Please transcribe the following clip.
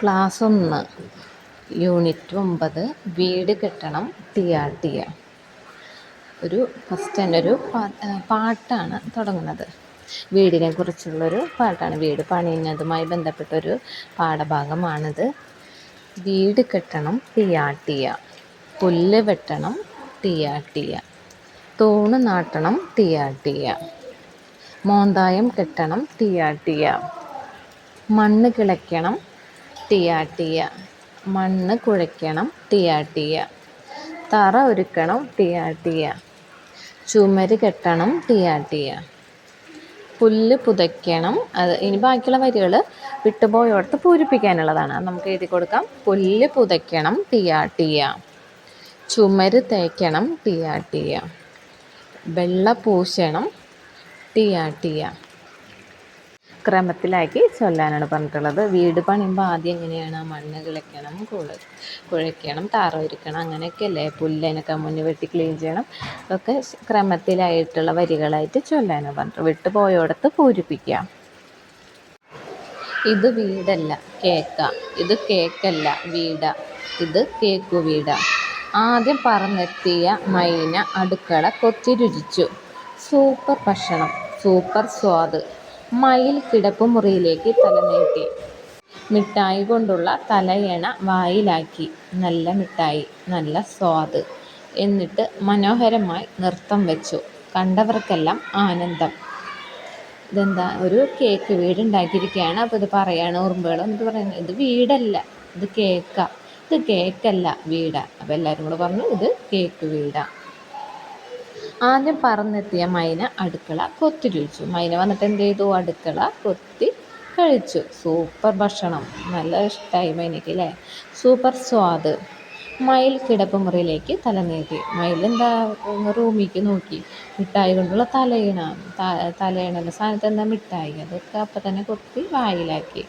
Class ഒന്ന് unit ഒമ്പത്. വീട് കെട്ടണം. ടിയാട്ടിയ ഒരു ഫസ്റ്റ് തന്നെ ഒരു പാട്ടാണ് തുടങ്ങുന്നത്. വീടിനെ കുറിച്ചുള്ളൊരു പാട്ടാണ്. വീട് പണിയുന്നതുമായി ബന്ധപ്പെട്ടൊരു പാഠഭാഗമാണിത്. വീട് കെട്ടണം. ടിയാട്ടിയ പുല്ല് വെട്ടണം. ടിയാട്ടിയ തൂണ് നാട്ടണം. ടിയാട്ടിയ മോന്തായം കെട്ടണം. ടിയാട്ടിയ മണ്ണ് കിളയ്ക്കണം. ടിയാട്ടിയ മണ്ണ് കുഴയ്ക്കണം ടിയാട്ടിയ തറ ഒരുക്കണം ടിയാട്ടിയ ചുമര് കെട്ടണം ടിയാട്ടിയ പുല്ല് പുതയ്ക്കണം. അത് ഇനി ബാക്കിയുള്ള വരികൾ വിട്ടുപോയോടത്ത് പൂരിപ്പിക്കാനുള്ളതാണ്. നമുക്ക് എഴുതി കൊടുക്കാം. പുല്ല് പുതയ്ക്കണം ടിയാട്ടിയ ചുമര് തേക്കണം ടിയാട്ടിയ വെള്ള പൂശണം ടിയാട്ടിയ ക്രമത്തിലാക്കി ചൊല്ലാനാണ് പറഞ്ഞിട്ടുള്ളത്. വീട് പണിയുമ്പോൾ ആദ്യം എങ്ങനെയാണ് മണ്ണ് കിളയ്ക്കണം കുഴ കുഴയ്ക്കണം താറ ഒരുക്കണം അങ്ങനെയൊക്കെ അല്ലേ പുല്ലതിനൊക്കെ മുന്നിൽ വെട്ടി ക്ലീൻ ചെയ്യണം. ഒക്കെ ക്രമത്തിലായിട്ടുള്ള വരികളായിട്ട് ചൊല്ലാനാണ് പറഞ്ഞിട്ട് വിട്ടു പോയോടത്ത് പൂരിപ്പിക്കുക ഇത് വീടല്ല കേക്ക. ഇത് കേക്കല്ല വീട. ഇത് കേക്കു വീട. ആദ്യം പറന്നെത്തിയ മൈന അടുക്കള കൊത്തി രുചിച്ചു. സൂപ്പർ ഭക്ഷണം സൂപ്പർ സ്വാദ്. മയിൽ കിടപ്പുമുറിയിലേക്ക് തലനീട്ടി മിഠായി കൊണ്ടുള്ള തലയണ വായിലാക്കി. നല്ല മിഠായി നല്ല സ്വാദ് എന്നിട്ട് മനോഹരമായി നൃത്തം വെച്ചു. കണ്ടവർക്കെല്ലാം ആനന്ദം. ഇതെന്താ ഒരു കേക്ക് വീട് ഉണ്ടാക്കിയിരിക്കുകയാണ് അപ്പോൾ ഇത് പറയാണ് ഉറുമ്പുകൾ എന്നിട്ട് പറയുന്നത് ഇത് വീടല്ല ഇത് കേക്കാ ഇത് കേക്കല്ല വീടാണ് അപ്പോൾ എല്ലാവരും കൂടെ പറഞ്ഞു ഇത് കേക്ക് വീടാ. ആദ്യം പറന്നെത്തിയ മൈന അടുക്കള കൊത്തി കഴിച്ചു മൈന വന്നിട്ട് എന്ത് ചെയ്തു? അടുക്കള കൊത്തി കഴിച്ചു. സൂപ്പർ ഭക്ഷണം. നല്ല ഇഷ്ടമായി മൈനയ്ക്ക് അല്ലേ സൂപ്പർ സ്വാദ്. മയിൽ കിടപ്പുമുറിയിലേക്ക് തല നീട്ടി. മയിൽ എന്താ റൂമിലേക്ക് നോക്കി. മിഠായി കൊണ്ടുള്ള തലയിണ തലയിണ സാധനത്തെന്താ മിഠായി? അതൊക്കെ അപ്പം തന്നെ കൊത്തി വായിലാക്കി.